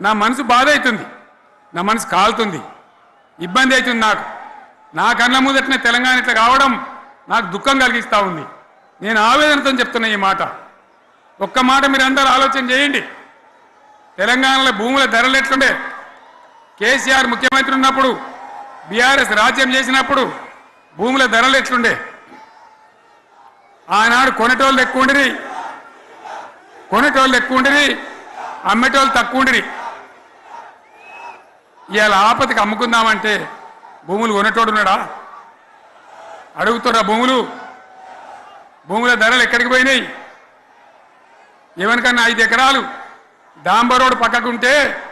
నా మనసు బాధ అవుతుంది. నా మనసు కాలుతుంది. ఇబ్బంది అవుతుంది నాకు. నా కళ్ళ ముందటనే తెలంగాణ ఇట్లా కావడం నాకు దుఃఖం కలిగిస్తూ ఉంది. నేను ఆవేదనతో చెప్తున్నా ఈ మాట. ఒక్క మాట మీరు అందరూ ఆలోచన చేయండి. తెలంగాణలో భూముల ధరలు ఎట్లుండే? కేసీఆర్ ముఖ్యమంత్రి ఉన్నప్పుడు బీఆర్ఎస్ రాజ్యం చేసినప్పుడు భూముల ధరలు ఎట్లుండే? ఆనాడు కొనేటోళ్ళు ఎక్కువ ఉండిరి కొనేటోళ్ళు ఎక్కువ ఉండిరి అమ్మేటోళ్ళు తక్కువ ఉండిరి ఇవాళ ఆపదకి అమ్ముకుందామంటే భూములు కొనేటోడు ఉన్నాడా? అడుగుతున్నా భూములు. భూముల ధరలు ఎక్కడికి పోయినాయి? ఎవరికన్నా ఐదు ఎకరాలు డాంబర్ రోడ్ పక్కకుంటే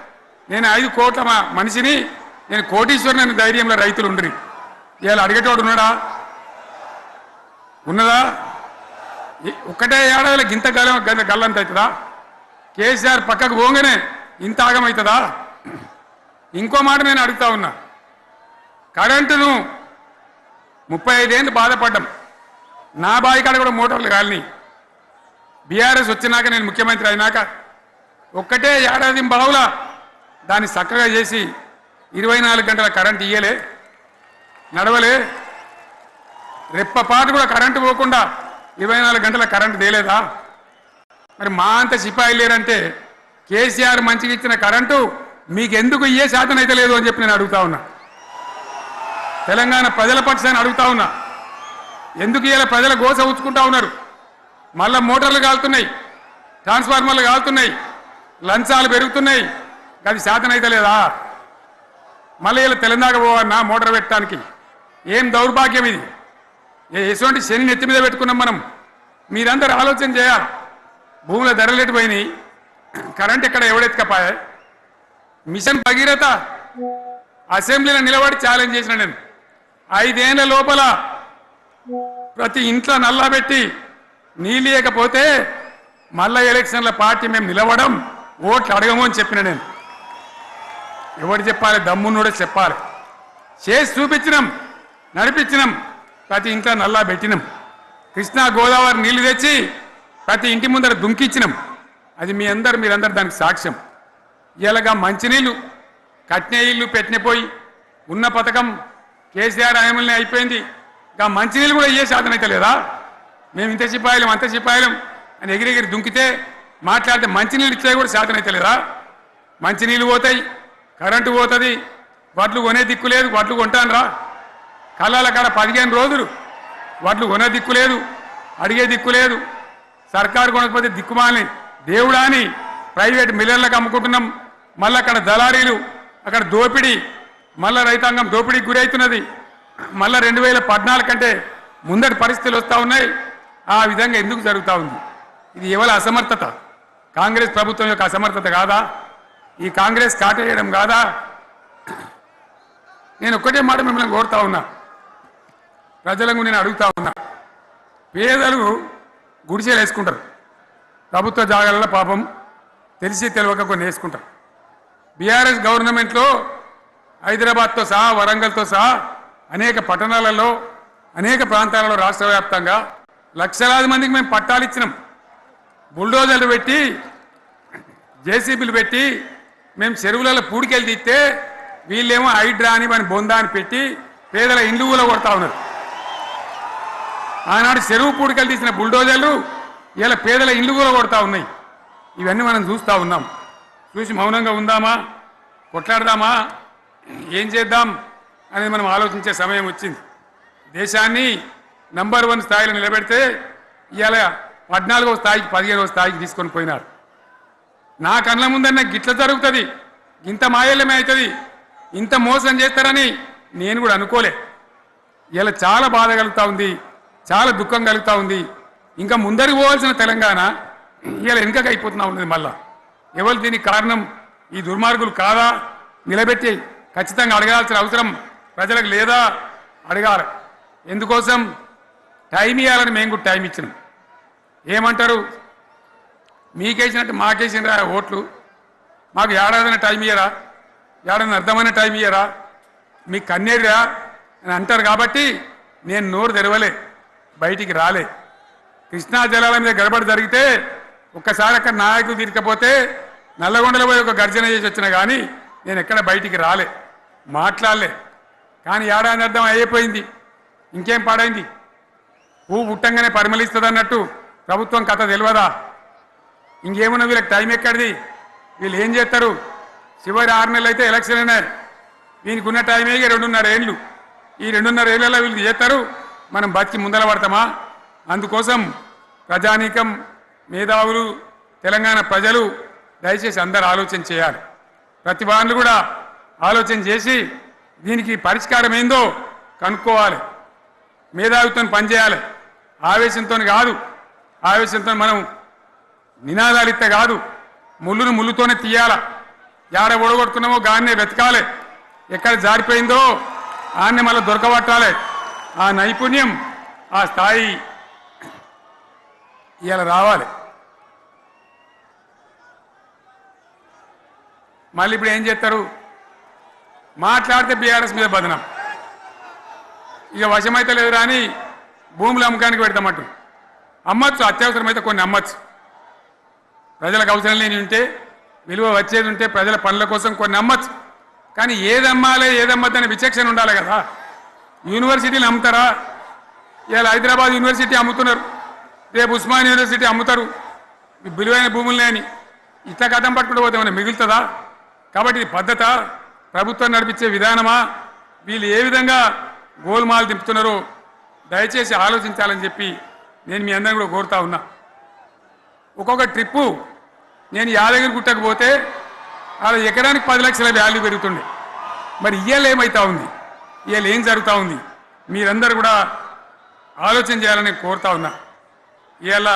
నేను ఐదు కోట్ల మనిషిని నేను కోటీశ్వరుని అనే ధైర్యంలో రైతులు ఉండ్రి. ఇవాళ అడిగేటోడు ఉన్నాడా? ఉన్నదా? ఒక్కటే ఏడాదిలో గింత గల్లం గల్ల- గల్లంత అవుతుందా కేసీఆర్ పక్కకు పోగానే ఇంత ఆగమవుతుందా? ఇంకో మాట నేను అడుగుతా ఉన్నా. కరెంటును ముప్పై ఐదేళ్ళు బాధపడ్డం. నా బావి కాడ కూడా మోటార్లు కాలని బీఆర్ఎస్ వచ్చినాక నేను ముఖ్యమంత్రి అయినాక ఒక్కటే ఏడాది బావుల దాన్ని చక్కగా చేసి ఇరవై నాలుగు గంటల కరెంట్ ఇయ్యలే నడవలే. రెప్పపాటు కూడా కరెంటు పోకుండా ఇరవై నాలుగు గంటల కరెంటు తేలేదా? మరి మా అంత సిపాయి లేరంటే కేసీఆర్ మంచిగా ఇచ్చిన కరెంటు మీకు ఎందుకు ఇయ్యే శాతం అయితే లేదు అని చెప్పి నేను అడుగుతా ఉన్నా. తెలంగాణ ప్రజల పక్షాన్ని అడుగుతా ఉన్నా. ఎందుకు ఇలా ప్రజల గోస ఉంచుకుంటా ఉన్నారు? మళ్ళా మోటార్లు కాలుతున్నాయి ట్రాన్స్ఫార్మర్లు కాలుతున్నాయి లంచాలు పెరుగుతున్నాయి. అది శాతం అయితే లేదా? మళ్ళీ ఇలా తెలంగాణ పోవన్నా మోటార్ పెట్టడానికి ఏం దౌర్భాగ్యం ఇది? ఏ- ఎటువంటి శని నెత్తి మీద పెట్టుకున్నాం మనం? మీరందరూ ఆలోచన చేయాలి. భూముల ధరలు ఎటు పోయినాయి కరెంట్ ఇక్కడ ఎవడెత్తుకపోయా మిషన్ భగీరథ అసెంబ్లీలో నిలబడి ఛాలెంజ్ చేసిన నేను. ఐదేళ్ళ లోపల ప్రతి ఇంట్లో నల్లా పెట్టి నీళ్ళు ఇవ్వకపోతే మళ్ళా ఎలక్షన్ల పార్టీ మేము నిలవడం ఓట్లు అడగము అని చెప్పిన నేను. ఎవరు చెప్పాలి? దమ్మున్నోడే చెప్పాలి. చేసి చూపించినాం నడిపించినాం ప్రతి ఇంట్లో నల్లా పెట్టినాం. కృష్ణా గోదావరి నీళ్ళు తెచ్చి ప్రతి ఇంటి ముందర దుంకిచ్చినాం. అది మీ అందరు మీరందరు దానికి సాక్ష్యం. ఇలాగ మంచినీళ్ళు కట్నే ఇల్లు పెట్టిన పోయి ఉన్న పథకం కేసీఆర్ ఆయమల్ని అయిపోయింది. ఇంకా మంచినీళ్ళు కూడా ఏ సాధన అయితే లేదా? మేము ఇంత సిపాయిలం అంత సిపాయిలం అని ఎగిరెగిరి దుంకితే మాట్లాడితే మంచినీళ్ళు ఇచ్చే కూడా సాధన అయితే లేదా? మంచినీళ్ళు పోతాయి కరెంటు పోతుంది వడ్లు కొనే దిక్కు లేదు వడ్లు కొంటాను రా కళ్ళాల కాడ పదిహేను రోజులు వడ్లు కొనే దిక్కు లేదు అడిగే దిక్కు లేదు. సర్కారు కొనకపోతే దిక్కుమాలని దేవుడా అని ప్రైవేట్ మిల్లర్లకు అమ్ముకుంటున్నాం. మళ్ళీ అక్కడ దళారీలు అక్కడ దోపిడీ మళ్ళా రైతాంగం దోపిడీకి గురవుతున్నది మళ్ళీ రెండు వేల పద్నాలుగు కంటే ముందటి పరిస్థితులు వస్తూ ఉన్నాయి. ఆ విధంగా ఎందుకు జరుగుతూ ఉంది? ఇది ఎవరి అసమర్థత? కాంగ్రెస్ ప్రభుత్వం యొక్క అసమర్థత కాదా? ఈ కాంగ్రెస్ కాటేయడం కాదా? నేను ఒక్కటే మాట మిమ్మల్ని కోరుతా ఉన్నా. ప్రజలకు నేను అడుగుతా ఉన్నా. పేదలు గుడిసెలు వేసుకుంటారు. ప్రభుత్వ జాగాలలో పాపం తెలిసి తెలియక కొన్ని వేసుకుంటారు. బీఆర్ఎస్ గవర్నమెంట్లో హైదరాబాద్తో సహా వరంగల్తో సహా అనేక పట్టణాలలో అనేక ప్రాంతాలలో రాష్ట్ర వ్యాప్తంగా లక్షలాది మందికి మేము పట్టాలు ఇచ్చినాం. బుల్డోజర్లు పెట్టి జేసీబీలు పెట్టి మేము చెరువులలో పూడికెళ్ళి తీస్తే వీళ్ళేమో హైడ్రా అని మన బొందా అని పెట్టి పేదల ఇండ్లు కూడా కొడతా ఉన్నారు. ఆనాడు చెరువు పూడికెళ్ళి తీసిన బుల్డోజర్లు ఇలా పేదల ఇండ్లు కూడా కొడతా ఉన్నాయి. ఇవన్నీ మనం చూస్తూ ఉన్నాం. చూసి మౌనంగా ఉందామా? కొట్లాడదామా? ఏం చేద్దాం? అనేది మనం ఆలోచించే సమయం వచ్చింది. దేశాన్ని నంబర్ వన్ స్థాయిలో నిలబెడితే ఇవాళ పద్నాలుగో స్థాయికి పదిహేనవ స్థాయికి తీసుకొని పోయినారు. నా కళ్ళ ముందన్న గిట్ల జరుగుతుంది. ఇంత మాయల్యమే అవుతుంది ఇంత మోసం చేస్తారని నేను కూడా అనుకోలే. ఇలా చాలా బాధ కలుగుతూ ఉంది. చాలా దుఃఖం కలుగుతూ ఉంది. ఇంకా ముందరికి పోవాల్సిన తెలంగాణ ఇలా వెనుకకి అయిపోతున్నా ఉన్నది మళ్ళీ. ఎవరు దీనికి కారణం? ఈ దుర్మార్గులు కాదా? నిలబెట్టి ఖచ్చితంగా అడగాల్సిన అవసరం ప్రజలకు లేదా? అడగాలి. ఎందుకోసం? టైం ఇవ్వాలని మేము కూడా టైం ఇచ్చినాం. ఏమంటారు? మీకేసినట్టు మాకేసిన ఓట్లు? మాకు ఏడాదైనా టైం ఇయ్యరా? ఏడాది అర్థమైన టైం ఇయ్యరా? మీకు కన్నేరురా? అని అంటారు కాబట్టి నేను నోరు తెరవలే. బయటికి రాలే. కృష్ణా జలాల మీద గడబడి జరిగితే ఒక్కసారి అక్కడ నాయకులు తీరికపోతే నల్లగొండలో పోయి ఒక గర్జన చేసి వచ్చినా కానీ నేను ఎక్కడ బయటికి రాలే మాట్లాడలే. కానీ ఏడాది అర్థం అయిపోయింది. ఇంకేం పాడైంది? పువ్వు పుట్టంగానే పరిమళిస్తుంది అన్నట్టు ప్రభుత్వం కథ తెలియదా ఇంకేమున్నా వీళ్ళకి టైం ఎక్కడిది? వీళ్ళు ఏం చేస్తారు? చివరి ఆరు నెలలు అయితే ఎలక్షన్ అయినాయి దీనికి ఉన్న టైమే ఇక రెండున్నర ఏళ్ళు ఈ రెండున్నర ఏళ్ళలో వీళ్ళు చేస్తారు? మనం బతికి ముందల పడతామా? అందుకోసం ప్రజానీకం మేధావులు తెలంగాణ ప్రజలు దయచేసి అందరు ఆలోచన చేయాలి. ప్రతి కూడా ఆలోచన చేసి దీనికి పరిష్కారం ఏందో కనుక్కోవాలి. మేధావితో పనిచేయాలి. ఆవేశంతో కాదు. ఆవేశంతో మనం నినాదాలు ఇస్తే కాదు. ముళ్ళును ముళ్ళుతోనే తీయాల. యాడ ఓడగొట్టుకున్నామో గాన్నే వెతకాలి. ఎక్కడ జారిపోయిందో ఆన్నే మళ్ళీ దొరకబట్టాలి. ఆ నైపుణ్యం ఆ స్థాయి ఇవాళ రావాలి. మళ్ళీ ఇప్పుడు ఏం చేస్తారు? మాట్లాడితే బీఆర్ఎస్ మీద బదనం. ఇక వశమైతే లేదు రాని భూములు అమ్మకానికి పెడతామట్టు అమ్మచ్చు అత్యవసరమైతే కొన్ని అమ్మచ్చు. ప్రజలకు అవసరం లేని ఉంటే విలువ వచ్చేది ఉంటే ప్రజల పనుల కోసం కొన్ని అమ్మచ్చు. కానీ ఏది అమ్మాలి ఏది అమ్మద్దని విచక్షణ ఉండాలి కదా. యూనివర్సిటీలు అమ్ముతారా? ఇవాళ హైదరాబాద్ యూనివర్సిటీ అమ్ముతున్నారు. రేపు ఉస్మాన్ యూనివర్సిటీ అమ్ముతారు. విలువైన భూములు లేని ఇట్లా కథం పట్టుకుంటూ పోతే ఏమైనా మిగులుతుందా? కాబట్టి ఇది పద్ధత. ప్రభుత్వం నడిపించే విధానమా? వీళ్ళు ఏ విధంగా గోల్మాలు దింపుతున్నారో దయచేసి ఆలోచించాలని చెప్పి నేను మీ అందరిని కూడా కోరుతా ఉన్నా. ఒక్కొక్క ట్రిప్పు నేను యాదగిరి గుట్టకు పోతే అలా ఎకరానికి పది లక్షల వ్యాల్యూ పెరుగుతుండే. మరి ఇవాళ ఏమవుతా ఉంది? ఇవాళ ఏం జరుగుతూ ఉంది? మీరందరూ కూడా ఆలోచన చేయాలని కోరుతా ఉన్నా. ఇవాళ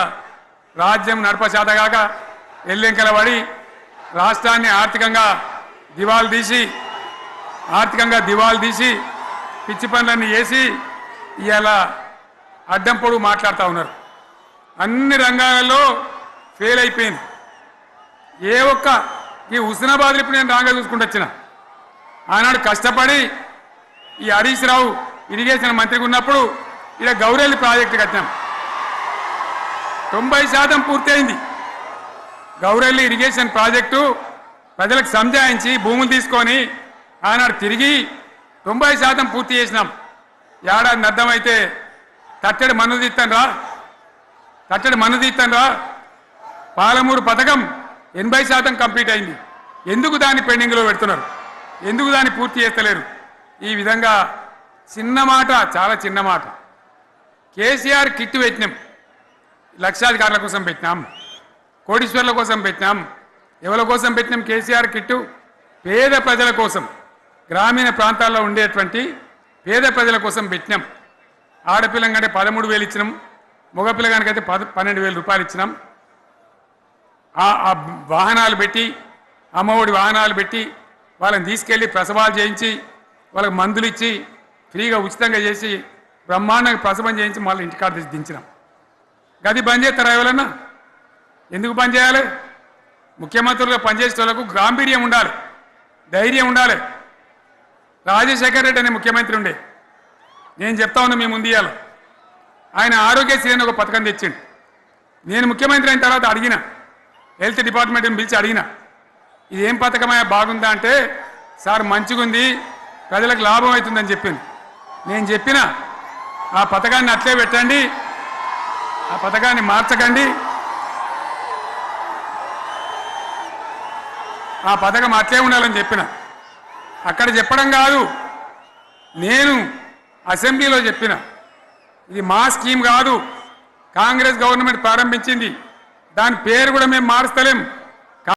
రాజ్యం నడప చేతగాక ఎల్లెంకల పడి రాష్ట్రాన్ని ఆర్థికంగా దివాలు తీసి ఆర్థికంగా దివాలు తీసి పిచ్చి పనులన్నీ వేసి ఇవాళ అడ్డం పొడుగు మాట్లాడుతూ ఉన్నారు. అన్ని రంగాలలో ఫెయిల్ అయిపోయింది. ఏ ఒక్క ఈ హుస్నాబాద్ ఇప్పుడు నేను రాగా చూసుకుంటూ వచ్చిన. ఆనాడు కష్టపడి ఈ హరీష్ రావు ఇరిగేషన్ మంత్రిగా ఉన్నప్పుడు ఇలా గౌరెల్లి ప్రాజెక్టు కట్టినాం. తొంభై శాతం పూర్తయింది. గౌరెల్లి ఇరిగేషన్ ప్రాజెక్టు ప్రజలకు సంజాయించి భూములు తీసుకొని ఆనాడు తిరిగి తొంభై శాతం పూర్తి చేసినాం. ఏడాది అర్థమైతే తట్టడి మన్ను తీస్తానరా తట్టడి మన్ను తీస్తానరా పాలమూరు పథకం ఎనభై శాతం కంప్లీట్ అయింది. ఎందుకు దాన్ని పెండింగ్లో పెడుతున్నారు? ఎందుకు దాన్ని పూర్తి చేస్తలేరు? ఈ విధంగా చిన్న మాట చాలా చిన్న మాట. కేసీఆర్ కిట్టు పెట్టినాం. లక్షాధికారుల కోసం పెట్టినాం. కోటీశ్వర్ల కోసం పెట్టినాం. ఎవరి కోసం పెట్టినాం? కేసీఆర్ కిట్టు పేద ప్రజల కోసం. గ్రామీణ ప్రాంతాల్లో ఉండేటువంటి పేద ప్రజల కోసం పెట్టినాం. ఆడపిల్లంకంటే పదమూడు వేలు ఇచ్చినాం. మగపిల్లగానికైతే పద పన్నెండు వేల రూపాయలు ఇచ్చినాం. ఆ వాహనాలు పెట్టి అమ్మఒడి వాహనాలు పెట్టి వాళ్ళని తీసుకెళ్ళి ప్రసవాలు చేయించి వాళ్ళకి మందులు ఇచ్చి ఫ్రీగా ఉచితంగా చేసి బ్రహ్మాండంగా ప్రసవం చేయించి మళ్ళీ ఇంటికాడ దించినాం. గది బంద్ చేస్తారా ఎవరన్నా? ఎందుకు బంద్ చేయాలి? ముఖ్యమంత్రులుగా పనిచేసే వాళ్ళకు గాంభీర్యం ఉండాలి ధైర్యం ఉండాలి. రాజశేఖర్ రెడ్డి అనే ముఖ్యమంత్రి ఉండే. నేను చెప్తా ఉన్నా మీ ముందు ఆయన ఆరోగ్యశ్రీ అని ఒక పథకం తెచ్చిండు. నేను ముఖ్యమంత్రి అయిన తర్వాత అడిగిన హెల్త్ డిపార్ట్మెంట్ని పిలిచి అడిగిన ఇది ఏం పథకమయ్యా బాగుందా అంటే సార్ మంచిగుంది ప్రజలకు లాభం అవుతుందని చెప్పింది నేను చెప్పిన ఆ పథకాన్ని అట్లే పెట్టండి ఆ పథకాన్ని మార్చకండి. ఆ పథకం అట్లే ఉండాలని చెప్పిన. అక్కడ చెప్పడం కాదు. నేను అసెంబ్లీలో చెప్పిన. ఇది మా స్కీమ్ కాదు. కాంగ్రెస్ గవర్నమెంట్ ప్రారంభించింది. దాని పేరు కూడా మేము మారుస్తలేం.